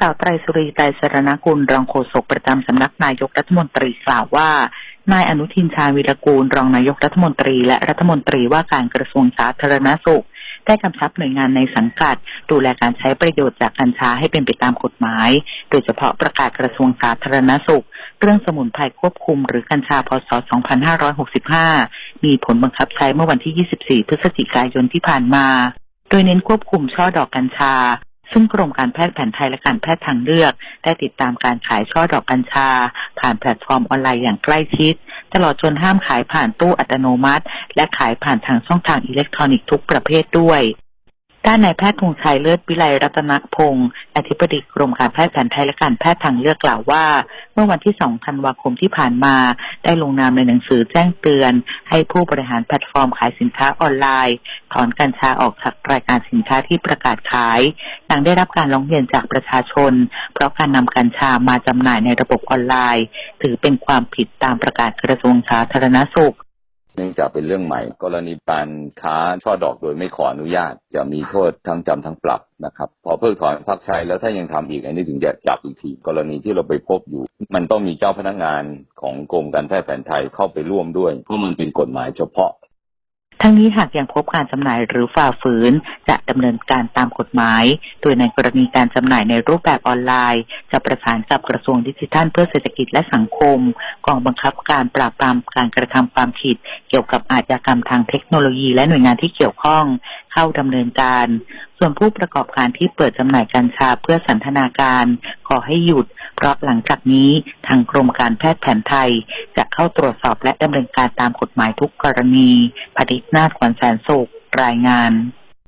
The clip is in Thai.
สาวไตรสุรีไตรสรณกุลรองโฆษกประจำสำนักนายกรัฐมนตรีกล่าวว่านายอนุทินชาญวิรกูล รองนายกรัฐมนตรี และรัฐมนตรีว่าการกระทรวงสาธารณสุข ได้กำชับหน่วยงานในสังกัด ดูแลการใช้ประโยชน์จากกัญชาให้เป็นไปตามกฎหมาย โดยเฉพาะประกาศกระทรวงสาธารณสุข เรื่องสมุนไพรควบคุมหรือกัญชาพศ 2565 มีผลบังคับใช้เมื่อวันที่ 24 พฤศจิกายนที่ผ่านมา โดยเน้นควบคุมช่อดอกกัญชา ซึ่งกรมการแพทย์แผนไทยและการแพทย์ทางเลือก ได้ติดตามการขายช่อดอกกัญชา ผ่านแพลตฟอร์มออนไลน์อย่างใกล้ชิด ตลอดจนห้ามขายผ่านตู้อัตโนมัติ และขายผ่านทางช่องทางอิเล็กทรอนิกส์ทุกประเภทด้วย ด้านนายแพทย์ธงชัยเลิศวิไลรัตนพงศ์อธิบดีกรมการแพทย์แผนไทยและการแพทย์ทางเลือกกล่าวว่า เมื่อวันที่ 2 ธันวาคมที่ผ่านมา ได้ลงนามในหนังสือแจ้งเตือน ให้ผู้บริหารแพลตฟอร์มขายสินค้าออนไลน์ ถอนกัญชาออกจากรายการสินค้าที่ประกาศขาย หลังได้รับการร้องเรียนจากประชาชน เพราะการนำกัญชามาจำหน่ายในระบบออนไลน์ ถือเป็นความผิดตามประกาศกระทรวงสาธารณสุข เนื่องจากเป็นเรื่องใหม่ กรณีการค้าช่อดอกโดยไม่ขออนุญาต จะมีโทษทั้งจำทั้งปรับนะครับ พอเพิกถอนพักใช้แล้วถ้ายังทำอีกอันนี้ถึงจะจับอีกที กรณีที่เราไปพบอยู่ มันต้องมีเจ้าพนักงานของกรมการแพทย์แผนไทยเข้าไปร่วมด้วยเพราะมันเป็นกฎหมายเฉพาะ ทั้งนี้หากยังพบการจำหน่ายหรือฝ่าฝืน จะดำเนินการตามกฎหมาย โดยในกรณีการจำหน่ายในรูปแบบออนไลน์ จะประสานกับกระทรวงดิจิทัลเพื่อเศรษฐกิจและสังคม กองบังคับการปราบปรามการกระทำความผิด เกี่ยวกับอาชญากรรมทางเทคโนโลยี และหน่วยงานที่เกี่ยวข้อง เข้าดำเนินการ ส่วนผู้ประกอบการที่เปิดจำหน่ายกัญชาเพื่อสันทนาการ ขอให้หยุด ราะหลังจากนี้ทางกรมการแพทย์แผนไทย จะเข้าตรวจสอบและดำเนินการตามกฎหมายทุกกรณีพดิษนาถขวัญแสนสุขรายงาน